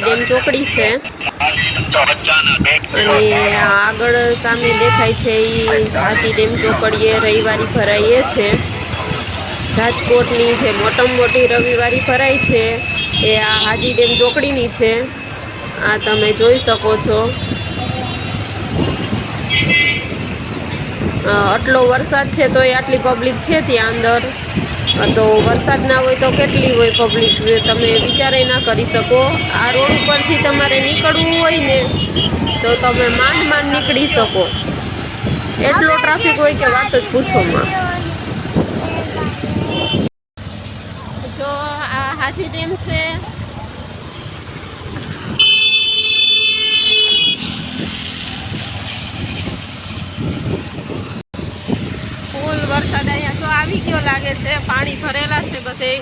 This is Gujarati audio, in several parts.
હાજી ડેમ ચોકડી છે. અને આગળ સામે દેખાય છે એ હાજી ડેમ ચોકડીએ રવિવારી ભરાઈએ છે. રાજકોટની જે મોટામાં મોટી રવિવારી ભરાય છે એ આ હાજી ડેમ ચોકડીની છે. આ તમે જોઈ શકો છો. આટલો વરસાદ છે તો એ આટલી પબ્લિક છે ત્યાં અંદર. તો વરસાદ ના હોય તો કેટલી હોય પબ્લિક તમે વિચારે ના કરી શકો. આ રોડ ઉપરથી તમારે નીકળવું હોય ને, તો તમે માંડ માંડ નીકળી શકો. એટલો ટ્રાફિક હોય કે વાત જ પૂછોમાં જો આ હાજી ડેમ છે. ફૂલ વરસાદ અહીંયા આવી ગયો લાગે છે. પાણી ભરેલા છે બધે.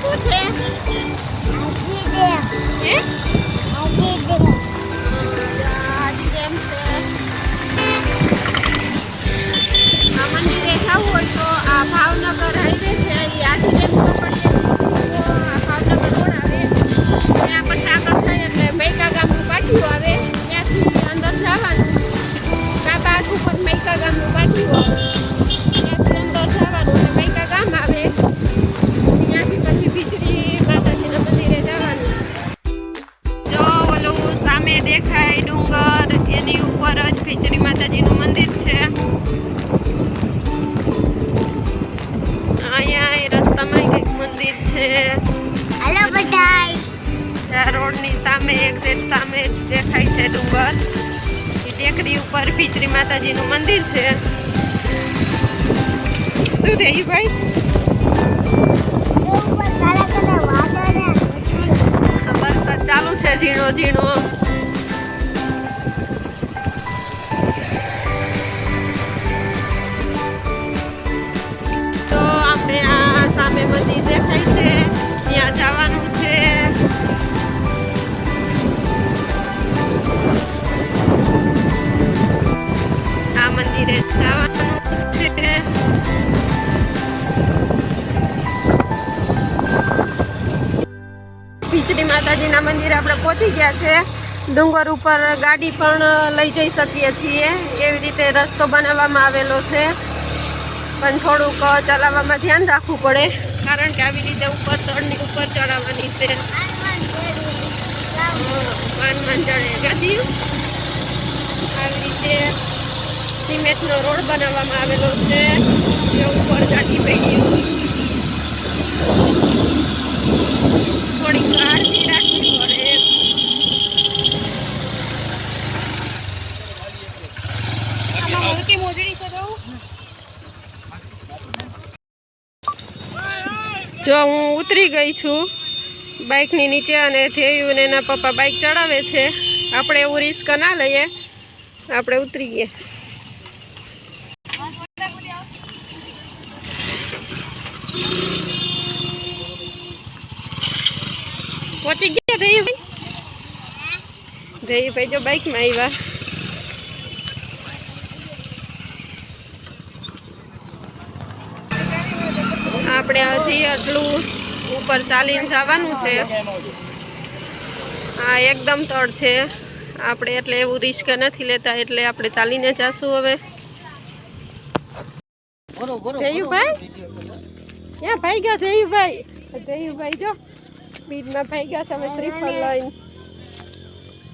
શું છે? હે? હાજી ડેમ છે. આ મંદિરે જવું હોય તો આ ભાવનગર હાઈવે છે એ હાજી છે. હેલો બધાય. રોડની સામે એક સામે દેખાય છે ડુંગર. એ ટેકરી ઉપર ભીચરી માતાજીનું મંદિર છે. શું થયું ભાઈ? વરસાદ ચાલુ છે ઝીણો ઝીણો સામે મંદિર દેખાય છે. ત્યાં જવાનું છે. આ મંદિરે જવાનું છે. ખીચડી માતાજીના મંદિરે આપણે પહોંચી ગયા છે. ડુંગર ઉપર ગાડી પણ લઈ જઈ શકીએ છીએ. એવી રીતે રસ્તો બનાવવામાં આવેલો છે. પણ થોડુંક ચલાવવામાં ધ્યાન રાખવું પડે કારણ કે આવી રીતે ઉપર ચડની ઉપર ચડાવવાની છે. માન ચડે આવી રીતે સિમેન્ટનો રોડ બનાવવામાં આવેલો છે. એ ઉપર ગાડી પડી થોડીક કાળજી રાખવી પડે આમાં હલકી મોજડી તો દઉં જો હું ઉતરી ગઈ છું, બાઇકની નીચે અને ધ્યેયુ ને એના પપ્પા બાઇક ચડાવે છે, આપણે એવું રિસ્ક ના લઈએ, આપણે ઉતરીએ. પહોંચી ગયા ધૈયુભાઈ ધૈયુભાઈ જો બાઇકમાં આવ્યા. આપણે હજી આટલું ઉપર ચાલીને જવાનું છે. આ એકદમ તળ છે. આપણે એટલે એવું રિસ્ક નથી લેતા એટલે આપણે ચાલીને જશું હવે. જયુભાઈ? ક્યાં ભાઈ ગયા જયુભાઈ? જયુભાઈ જો સ્પીડમાં ભાઈ ગયા તમે શ્રીફળ લઈને.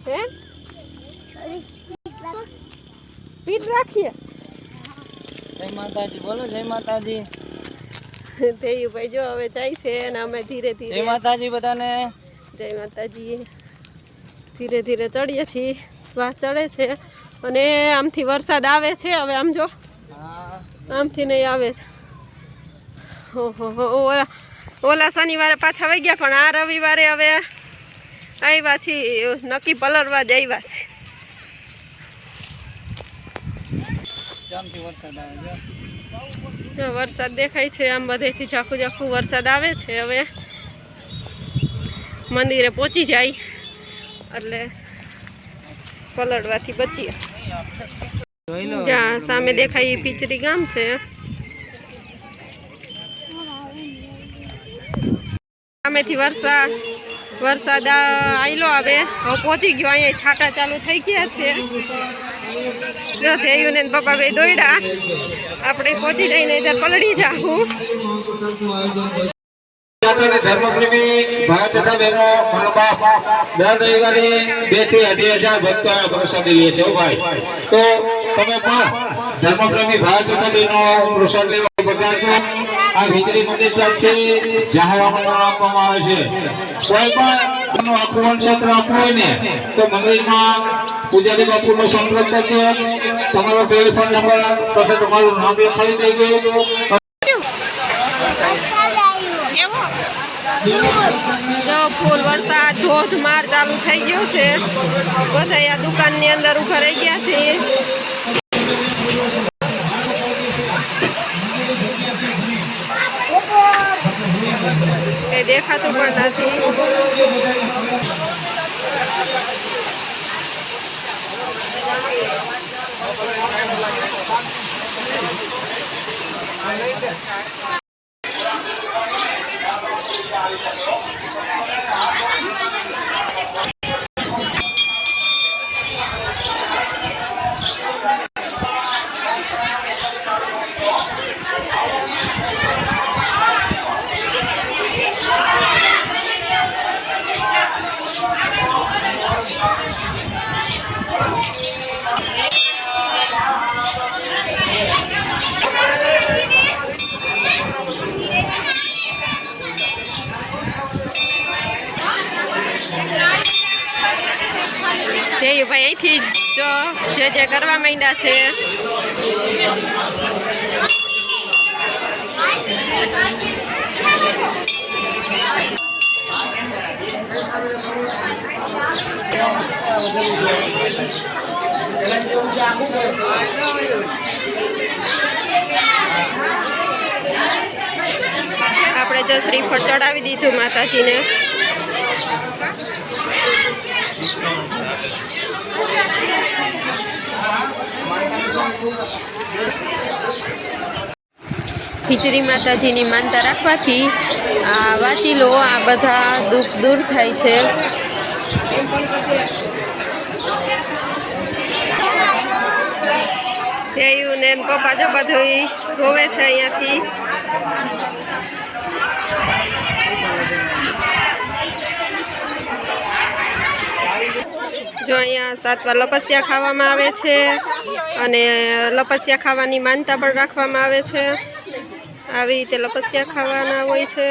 હે? સ્પીડ રાખીએ. જય માતાજી બોલો જય માતાજી. જયુભાઈ જો હવે જાય છે અને અમે ધીરે જય ધીરે માતાજી બધાને. જય માતાજી. ધીરે ધીરે ચડીએ છીએ શ્વાસ ચડે છે અને આમથી વરસાદ આવે છે હવે આમ જો. આમથી નહીં આવે છે. ઓહો ઓલા ઓલા શનિવારે પાછા વહી ગયા પણ આ રવિવારે હવે આવ્યા છીએ નક્કી પલરવા જ આવ્યા છે વરસાદ આવે છે. વરસાદ દેખાય છે, આમ બધેથી ઝાખું ઝાખું વરસાદ આવે છે હવે. મંદિરે પહોંચી જાય, એટલે પલળવાથી બચીએ. જ્યાં સામે દેખાય એ પીચરી ગામ છે. સામેથી વરસાદ. વરસાદ આયલો આવે. હવે પહોંચી ગયો. અહીંયા છાટા ચાલુ થઈ ગયા છે. જો થયું ને પપ્પા ભાઈ દોડ્યા આપણે પહોંચી જઈને પલળી જાઉં જાતિને ધર્મપ્રેમી ભાઈ તથા બહેનો, મારો અઢી હજાર ભક્તો ભાઈ. તો તમે પણ ધર્મપ્રેમી ભાઈ તથા બહેનો આ વીજળી મંદિર તરફથી જાહેર આપવામાં આવે છે. કોઈ પણ એનું ક્ષેત્ર આપવું હોય ને, તો મંદિરમાં પૂજારી બાપુનો સંપર્ક કરજો. તમારો ટેલિફોન નંબર તથા તમારું નામ લખાવી દેજો. ફૂલ વરસાદ, ધોધમાર ચાલુ થઈ ગયો છે. બધા આ દુકાનની અંદર ઊભા રહી ગયા છે. એ દેખાતું પણ નથી જો જે કરવા માંડ્યા છે. આપણે જો શ્રીફળ ચડાવી દીધું માતાજીને. ખીચડી માતાજીની માનતા રાખવાથી આ વાંચી લો આ બધા દુઃખ દૂર થાય છે. જયું ને પપ્પા જો બધું જોવે છે અહીંયાથી. જો અહીંયા સાતવાર લપસિયા ખાવામાં આવે છે અને લપસિયા ખાવાની માનતા પણ રાખવામાં આવે છે. આવી રીતે લપસિયા ખાવાના હોય છે.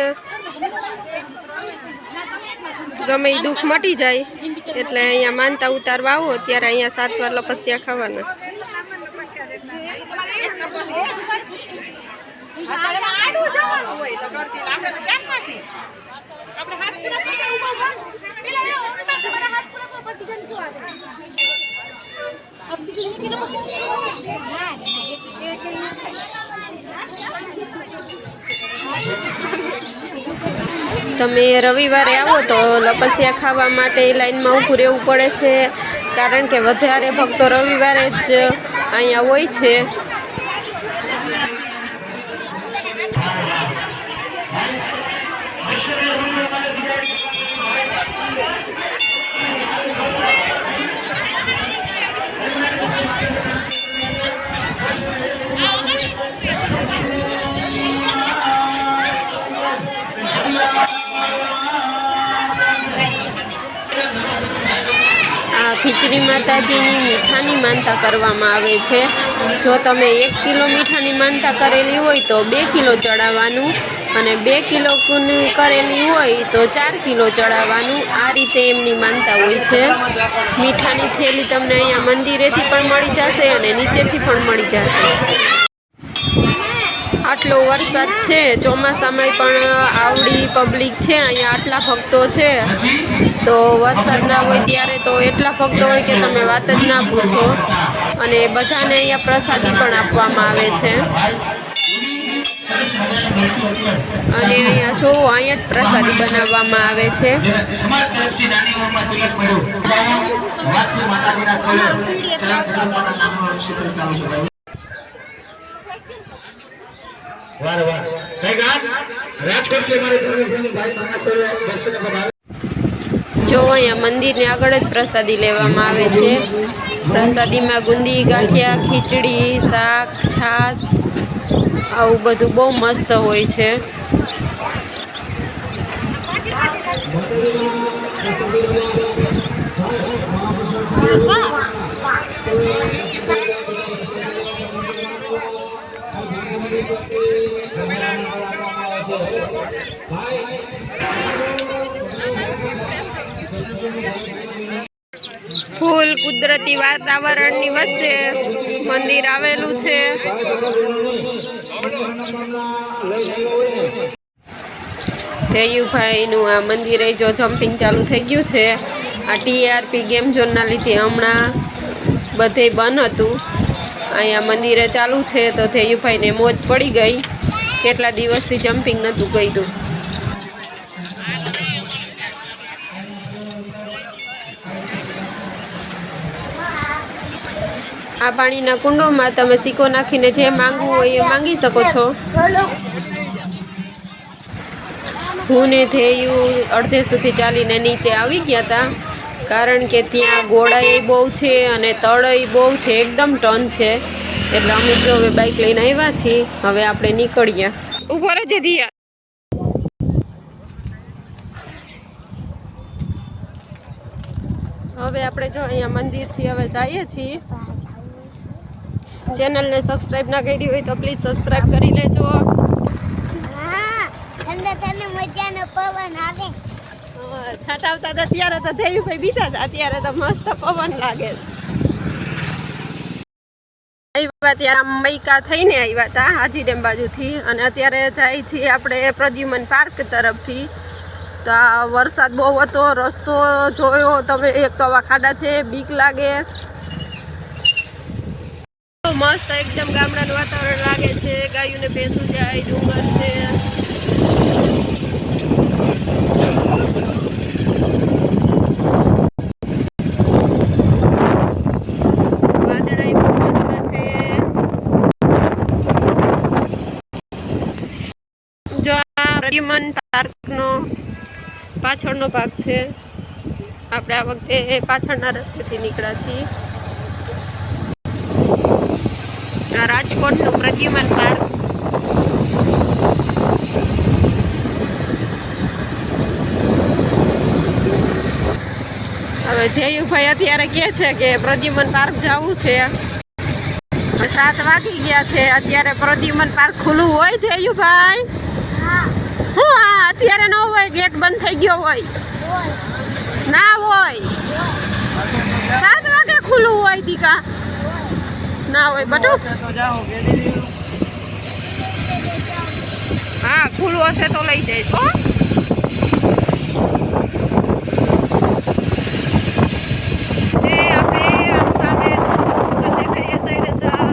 ગમે એ દુઃખ મટી જાય એટલે અહીંયા માનતા ઉતારવા આવો ત્યારે અહીંયા સાત વાર લપસિયા ખાવાના. તમે રવિવારે આવો તો લપસિયા ખાવા માટે લાઈનમાં ઊભું રહેવું પડે છે. કારણ કે વધારે ભક્તો રવિવારે જ અહીંયા હોય છે. ખીચડી માતાજીની મીઠાની માનતા કરવામાં આવે છે. જો તમે એક કિલો મીઠાની માનતા કરેલી હોય તો બે કિલો ચડાવવાનું અને બે કિલો કરેલી હોય તો ચાર કિલો ચડાવવાનું. આ રીતે એમની માનતા હોય છે. મીઠાની થેલી તમને અહીંયા મંદિરેથી પણ મળી જશે અને નીચેથી પણ મળી જશે. આટલો વરસાદ છે ચોમાસામાં પણ આવડી પબ્લિક છે, અહીંયા આટલા ભક્તો છે. તો વરસાદ ના હોય ત્યારે તો એટલા ભક્તો હોય કે તમે વાત જ ના પૂછો. અને બધાને અહીંયા પ્રસાદી પણ આપવામાં આવે છે. અને અહીંયા જો, અહીંયા જ પ્રસાદી બનાવવામાં આવે છે સમાજ તરફથી નાની ઉંમરમાં તિલક મળ્યું વાતથી માતાજીના કોલે ચરણ ધર્મના નામનો ક્ષેત્ર ચાલુ છે વાહ જો, અહીંયા મંદિરની આગળ જ પ્રસાદી લેવામાં આવે છે. પ્રસાદીમાં ગુંદી, ગાંઠિયા, ખીચડી, શાક, છાશ, આવું બધું બહુ મસ્ત હોય છે. ફૂલ કુદરતી વાતાવરણની વચ્ચે મંદિર આવેલું છે. દેયુભાઈનું આ મંદિરે જો જમ્પિંગ ચાલુ થઈ ગયું છે. આ ટીઆરપી ગેમ ઝોનના લીધે હમણાં બધે બંધ હતું. અહીંયા મંદિરે ચાલુ છે તો ધેયુભાઈને મોજ પડી ગઈ. કેટલા દિવસથી જમ્પિંગ નહોતું કર્યું. આ પાણીના કુંડોમાં તમે સિક્કો નાખીને જે માંગવું હોય એ માંગી શકો છો. હું ને ધેયું અડધે સુધી ચાલીને નીચે આવી ગયા હતા. કારણ કે ત્યાં ગોળાઈ બહુ છે અને તળઈ બહુ છે, એકદમ ટન છે. એટલે અમે તો હવે બાઇક લઈને આવ્યા છીએ. હવે આપણે નીકળીએ. ઉપર જ ધીયા હવે આપણે જો અહીંયા મંદિરથી હવે જઈએ છીએ. ચેનલને સબસ્ક્રાઇબ ના કરી હોય તો પ્લીઝ સબસ્ક્રાઇબ કરી લેજો. હા ઠંડા ઠંડા મજાનો પવન આવે. હા, છાંટા આવતા હતા ત્યારે તો દેવીભાઈ બીતા હતા અત્યારે તો મસ્ત પવન લાગે છે. આવ્યા ત્યારે મૈકા થઈને આવ્યા હતા હાજી ડેમ બાજુથી અને અત્યારે જાય છીએ આપણે પ્રદ્યુમન પાર્ક તરફથી. તો આ વરસાદ બહુ હતો રસ્તો જોયો તમે એક તો ખાડા છે બીક લાગે. મસ્ત એકદમ ગામડાનું વાતાવરણ લાગે છે. ગાયુને ભેંસું જાય, ડુંગર છે. પ્રદ્યુમન પાર્કનો પાછળનો ભાગ છે. આપણે આ વખતે પાછળના રસ્તેથી નીકળ્યા છીએ આ રાજકોટનું પ્રદ્યુમન પાર્ક. હવે ધ્યેયુભાઈ અત્યારે કહે છે કે પ્રદ્યુમન પાર્ક જવું છે. સાત વાગી ગયા છે. અત્યારે પ્રદ્યુમન પાર્ક ખુલ્લું હોય ધ્યેયુભાઈ? હું હા અત્યારે ન હોય, ગેટ બંધ થઈ ગયો હોય. ના હોય. સાત વાગે ખુલ્લું હોય દીકા. ના હોય બટુ. હા ખુલ્લું હશે તો લઈ જઈશ હો એ આપણે આમ સામે ડુંગર દેખાય એ સાઈડ હતા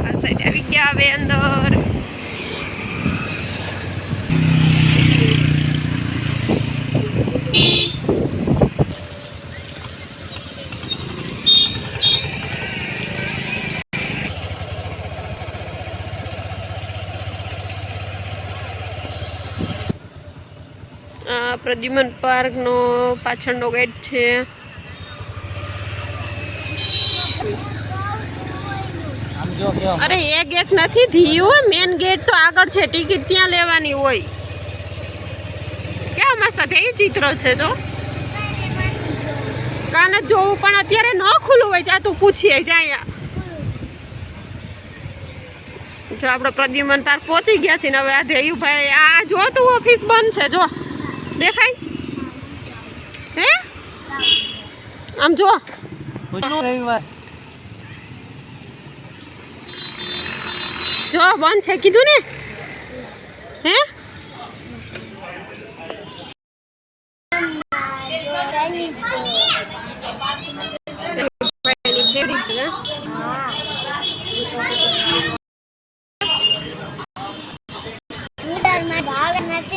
આ સાઈડ આવી ગયા હવે અંદર આ પ્રદ્યુમન પાર્કનો પાછળનો ગેટ છે. અરે, એ ગેટ નથી ધીયું મેન ગેટ તો આગળ છે. ટિકિટ ત્યાં લેવાની હોય. કેવા મસ્ત થયું ચિત્ર છે જો. કાન જ જોવું, પણ અત્યારે ન ખુલ્લું હોય. જા તું પૂછીએ જાય જો આપણે પ્રદ્યુમન પાર્ક પહોંચી ગયા છીએ ને હવે આ ધેયુભાઈ આ જો તું ઓફિસ બંધ છે, જો. દેખાય? હે? આમ જો જો બંધ છે કીધું ને? હે?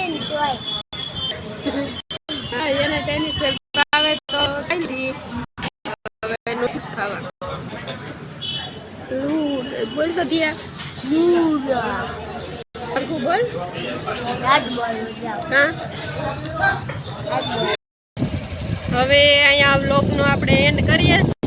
એની બોલ તો દિયા સરખું બોલ. હા? હવે અહીંયા બ્લોગનો આપણે એન્ડ કરીએ છીએ.